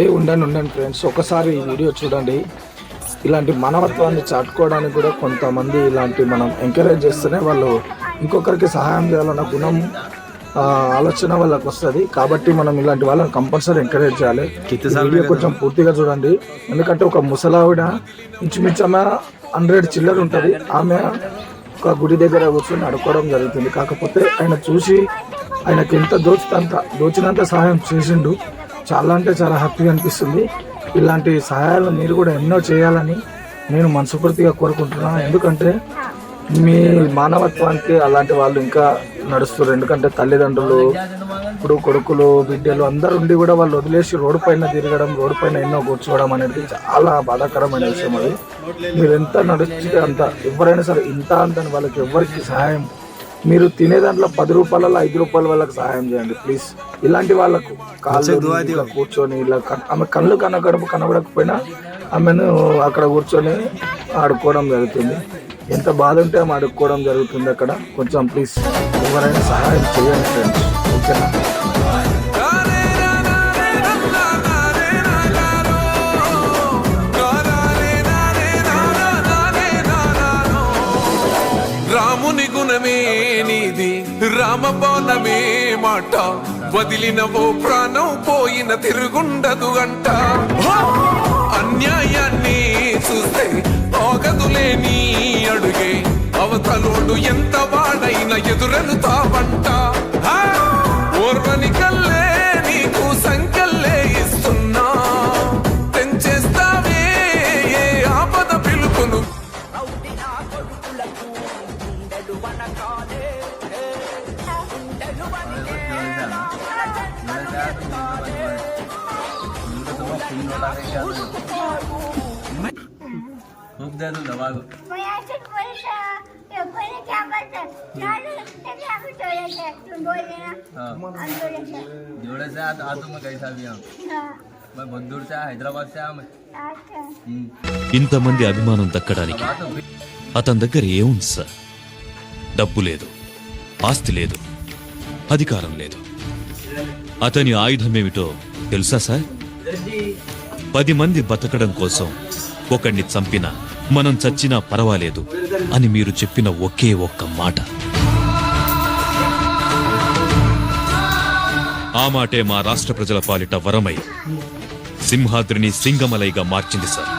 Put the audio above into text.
ఏ ఉండండి ఉండండి ఫ్రెండ్స్ ఒకసారి ఈ వీడియో చూడండి. ఇలాంటి మానవత్వాన్ని చాటుకోవడానికి కూడా కొంతమంది ఇలాంటి మనం ఎంకరేజ్ చేస్తేనే వాళ్ళు ఇంకొకరికి సహాయం చేయాలన్న గుణం ఆలోచన వాళ్ళకి వస్తుంది. కాబట్టి మనం ఇలాంటి వాళ్ళని కంపల్సరీ ఎంకరేజ్ చేయాలి. వీడియో కొంచెం పూర్తిగా చూడండి. ఎందుకంటే ఒక ముసలావిడ ఇంచుమించమ హండ్రెడ్ చిల్లర ఉంటుంది. ఆమె ఒక గుడి దగ్గర కూర్చొని అడుక్కోవడం జరుగుతుంది. కాకపోతే ఆయన చూసి ఆయనకి ఎంత దోచినంత దోచినంత సహాయం చేసిండు. చాలా అంటే చాలా హ్యాపీగా అనిపిస్తుంది. ఇలాంటి సహాయాలు మీరు కూడా ఎన్నో చేయాలని నేను మనస్ఫూర్తిగా కోరుకుంటున్నాను. ఎందుకంటే మీ మానవత్వానికి అలాంటి వాళ్ళు ఇంకా నడుస్తారు ఎందుకంటే తల్లిదండ్రులు ఇప్పుడు కొడుకులు బిడ్డలు అందరు ఉండి కూడా వాళ్ళు వదిలేసి రోడ్డు పైన తిరగడం రోడ్డు పైన ఎన్నో కూర్చోవడం అనేది చాలా బాధాకరమైన విషయం అది. మీరు ఎంత నడిస్తే అంత ఎవరైనా సరే ఇంత అంత అని వాళ్ళకి ఎవరికి సహాయం మీరు తినే దాంట్లో పది రూపాయల ఐదు రూపాయల వాళ్ళకి సహాయం చేయండి ప్లీజ్ ఇలాంటి వాళ్ళకు కాళ్ళు ఇలా కూర్చొని ఇలా ఆమె కళ్ళు కన్న గడుపు కనబడకపోయినా ఆమెను అక్కడ కూర్చొని ఆడుకోవడం జరుగుతుంది. ఎంత బాధ ఉంటే ఆమె ఆడుకోవడం జరుగుతుంది అక్కడ. కొంచెం ప్లీజ్ ఎవరైనా సహాయం చేయండి ఫ్రెండ్స్ ఓకేనా? రాముని గుణమే రామబాణమే మాట. వదిలినవో ప్రాణం పోయిన తిరుగుండదు అంట. అన్యాయాన్ని చూస్తే ఆగదులే నీ అడుగే. అవతలోడు ఎంత వాడైన ఎదురను తావంట ఓర్వని కల్లే నీకు సంకల్లే ఇస్తున్నా. తెంచేస్తావే ఏ ఆపద పిలుపును. खूप द्या तुला वागू मग असंच बोलायचं पहिले क्या करतात नाही त्याचे आम्ही चोरायचं तू बोलले ना हाँ आम्ही चोरायचं जोड़े से आ आ तुम कैसा भी हम हा मैं बहुत दूर से आया हैदराबाद से आया मैं अच्छा हम्म। ఇంతమంది అభిమానం దక్కడానికి बात हो అతని దగ్గర ఏముంది సార్ డబ్బు లేదు ఆస్తి లేదు అధికారం లేదు. అతని ఆయుధమేమిటో తెలుసా సార్? పది మంది బతకడం కోసం ఒకణ్ణి చంపినా మనం చచ్చినా పర్వాలేదు అని మీరు చెప్పిన ఒకే ఒక్క మాట. ఆ మాటే మా రాష్ట్ర ప్రజల పాలిట వరమై సింహాద్రిని సింగమలైగా మార్చింది సార్.